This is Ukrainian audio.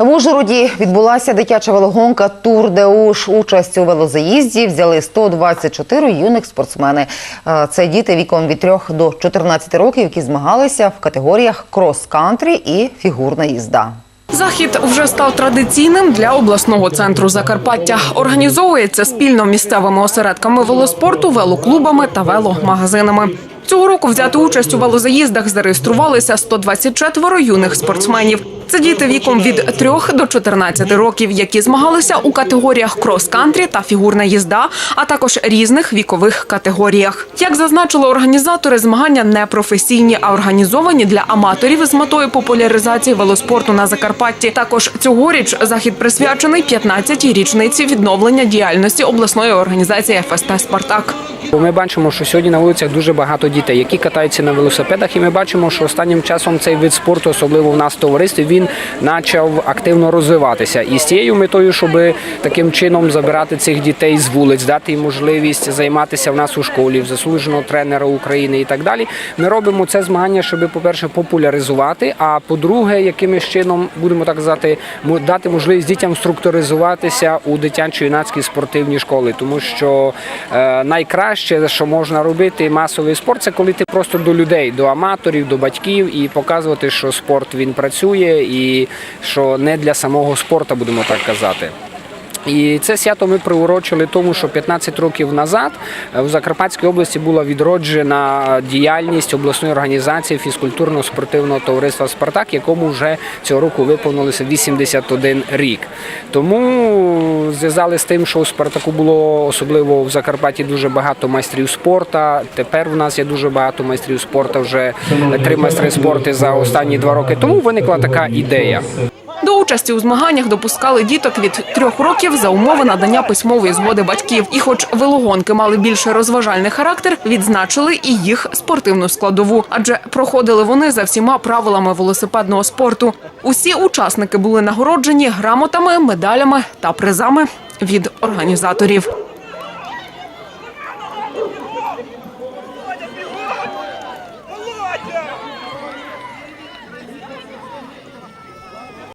В Ужгороді відбулася дитяча велогонка Тур де Уш. Участь у велозаїзді взяли 124 юних спортсмени. Е, Це діти віком від 3 до 14 років, які змагалися в категоріях крос-кантрі і фігурна їзда. Захід вже став традиційним для обласного центру Закарпаття. Організовується спільно місцевими осередками велоспорту, велоклубами та веломагазинами. Цього року взяти участь у велозаїздах зареєструвалися 124 юних спортсменів. Це діти віком від 3 до 14 років, які змагалися у категоріях крос-кантрі та фігурна їзда, а також різних вікових категоріях. Як зазначили організатори, змагання не професійні, а організовані для аматорів з метою популяризації велоспорту на Закарпатті. Також цьогоріч захід присвячений 15-й річниці відновлення діяльності обласної організації ФСТ Спартак. Ми бачимо, що сьогодні на вулицях дуже багато дітей, які катаються на велосипедах, і ми бачимо, що останнім часом цей вид спорту, особливо в нас в товаристві, почав активно розвиватися. І з тією метою, щоб таким чином забирати цих дітей з вулиць, дати їм можливість займатися в нас у школі, в заслуженого тренера України і так далі. Ми робимо це змагання, щоб, по-перше, популяризувати. А по-друге, якимось чином будемо так казати, дати можливість дітям структуризуватися у дитячо-юнацькій спортивній школі, тому що е, найкраще, що можна робити, масовий спорт, це коли ти просто до людей, до аматорів, до батьків і показувати, що спорт він працює, і що не для самого спорту, будемо так казати. І це свято ми приурочили тому, що 15 років назад е, в Закарпатській області була відроджена діяльність обласної організації фізкультурно-спортивного товариства Спартак, якому вже цього року виповнилося 81 рік. Тому зв'язали з тим, що у Спартаку було особливо в Закарпатті дуже багато майстрів спорту. Тепер у нас є дуже багато майстрів спорту, вже три майстри спорту за останні два роки. Тому виникла така ідея. До участі у змаганнях допускали діток від трьох років за умови надання письмової згоди батьків. І, хоч велогонки мали більше розважальний характер, відзначили і їх спортивну складову, адже проходили вони за всіма правилами велосипедного спорту. Усі учасники були нагороджені грамотами, медалями та призами від організаторів.